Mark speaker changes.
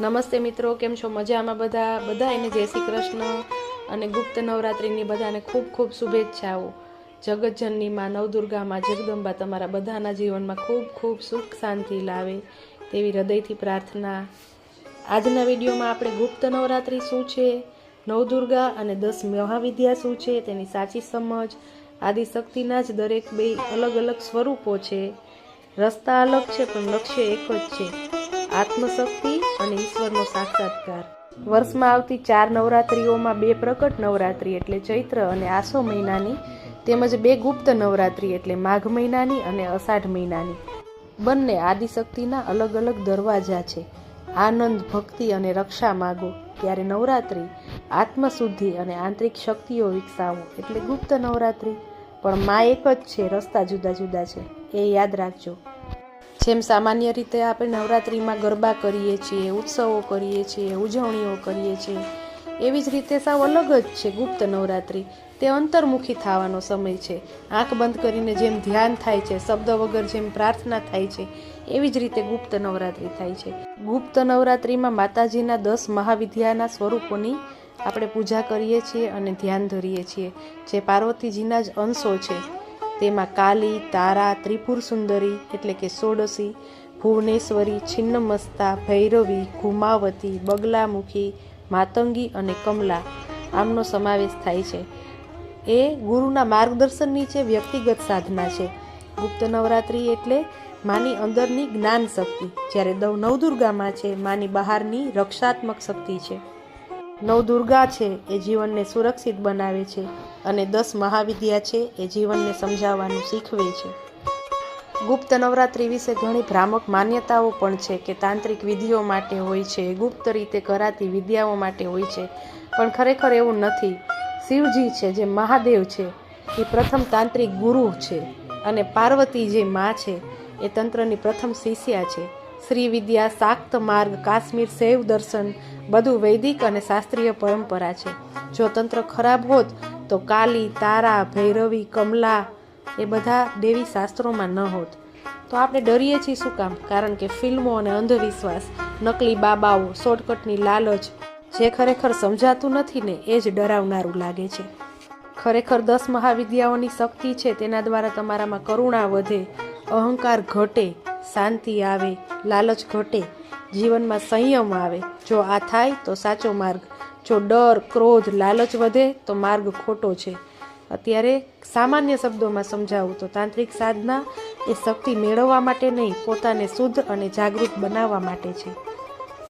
Speaker 1: નમસ્તે મિત્રો, કેમ છો? મજામાં બધા? બધા એને જય શ્રી કૃષ્ણ અને ગુપ્ત નવરાત્રિની બધાને ખૂબ ખૂબ શુભેચ્છાઓ. જગતજનનીમાં નવદુર્ગામાં, જગદંબા તમારા બધાના જીવનમાં ખૂબ ખૂબ સુખ શાંતિ લાવે તેવી હૃદયથી પ્રાર્થના. આજના વિડીયોમાં આપણે ગુપ્ત નવરાત્રિ શું છે, નવદુર્ગા અને દસ મહાવિદ્યા શું છે, તેની સાચી સમજ, આદિશક્તિના જ દરેક બે અલગ અલગ સ્વરૂપો છે. રસ્તા અલગ છે, પણ લક્ષ્ય એક જ છે. આત્મશક્તિ અને ઈશ્વરનો સાક્ષાત્કાર. વર્ષમાં આવતી ચાર નવરાત્રિઓમાં બે પ્રકટ નવરાત્રિ એટલે ચૈત્ર અને આસો મહિનાની, તેમજ બે ગુપ્ત નવરાત્રિ એટલે માઘ મહિનાની અને અષાઢ મહિનાની. બંને આદિશક્તિના અલગ અલગ દરવાજા છે. આનંદ, ભક્તિ અને રક્ષા માગો. ત્યારે નવરાત્રિ આત્મશુદ્ધિ અને આંતરિક શક્તિઓ વિકસાવો એટલે ગુપ્ત નવરાત્રિ. પણ માં એક જ છે, રસ્તા જુદા જુદા છે. એ યાદ રાખજો. જેમ સામાન્ય રીતે આપણે નવરાત્રિમાં ગરબા કરીએ છીએ, ઉત્સવો કરીએ છીએ, ઉજવણીઓ કરીએ છીએ, એવી જ રીતે સાવ અલગ જ છે ગુપ્ત નવરાત્રિ. તે અંતર્મુખી થવાનો સમય છે. આંખ બંધ કરીને જેમ ધ્યાન થાય છે, શબ્દ વગર જેમ પ્રાર્થના થાય છે, એવી જ રીતે ગુપ્ત નવરાત્રિ થાય છે. ગુપ્ત નવરાત્રિમાં માતાજીના દસ મહાવિદ્યાના સ્વરૂપોની આપણે પૂજા કરીએ છીએ અને ધ્યાન ધરીએ છીએ. જે પાર્વતીજીના જ અંશો છે. તેમાં કાલી, તારા ત્રિપુર સુંદરી એટલે કે સોડસી, ભુવનેશ્વરી, છિન્નમસ્તા, ભૈરવી, ઘુમાવતી, બગલામુખી, માતંગી અને કમલા આમનો સમાવેશ થાય છે. એ ગુરુના માર્ગદર્શન નીચે વ્યક્તિગત સાધના છે. ગુપ્ત નવરાત્રિ એટલે માની અંદરની જ્ઞાન શક્તિ જ્યારે નવદુર્ગામાં છે, માની બહારની રક્ષાત્મક શક્તિ છે. નવદુર્ગા છે એ જીવનને સુરક્ષિત બનાવે છે અને દસ મહાવિદ્યા છે એ જીવનને સમજાવવાનું શીખવે છે. ગુપ્ત નવરાત્રિ વિશે ઘણી ભ્રામક માન્યતાઓ પણ છે કે તાંત્રિક વિધિઓ માટે હોય છે, ગુપ્ત રીતે કરાતી વિદ્યાઓ માટે હોય છે, પણ ખરેખર એવું નથી. શિવજી છે જે મહાદેવ છે, એ પ્રથમ તાંત્રિક ગુરુ છે અને પાર્વતી જે મા છે, એ તંત્રની પ્રથમ શિષ્યા છે. શ્રી વિદ્યા શાક્ત માર્ગ, કાશ્મીર શૈવ દર્શન, બધું વૈદિક અને શાસ્ત્રીય પરંપરા છે. જો તંત્ર ખરાબ હોત, તો કાલી, તારા, ભૈરવી, કમલા એ બધા દેવી શાસ્ત્રોમાં ન હોત. તો આપણે ડરીએ છીએ શું કામ? કારણ કે ફિલ્મો અને અંધવિશ્વાસ, નકલી બાબાઓ, શોર્ટકટની લાલચ, જે ખરેખર સમજાતું નથી ને, એ જ ડરાવનારું લાગે છે. ખરેખર દસ મહાવિદ્યાઓની શક્તિ છે, તેના દ્વારા તમારામાં કરુણા વધે, અહંકાર ઘટે શાંતિ આવે, લાલચ ઘટે, જીવનમાં સંયમ આવે. જો આ થાય તો સાચો માર્ગ. જો ડર, ક્રોધ, લાલચ વધે તો માર્ગ ખોટો છે. અત્યારે સામાન્ય શબ્દોમાં સમજાવું તો તાંત્રિક સાધના એ શક્તિ મેળવવા માટે નહીં, પોતાને શુદ્ધ અને જાગૃત બનાવવા માટે છે.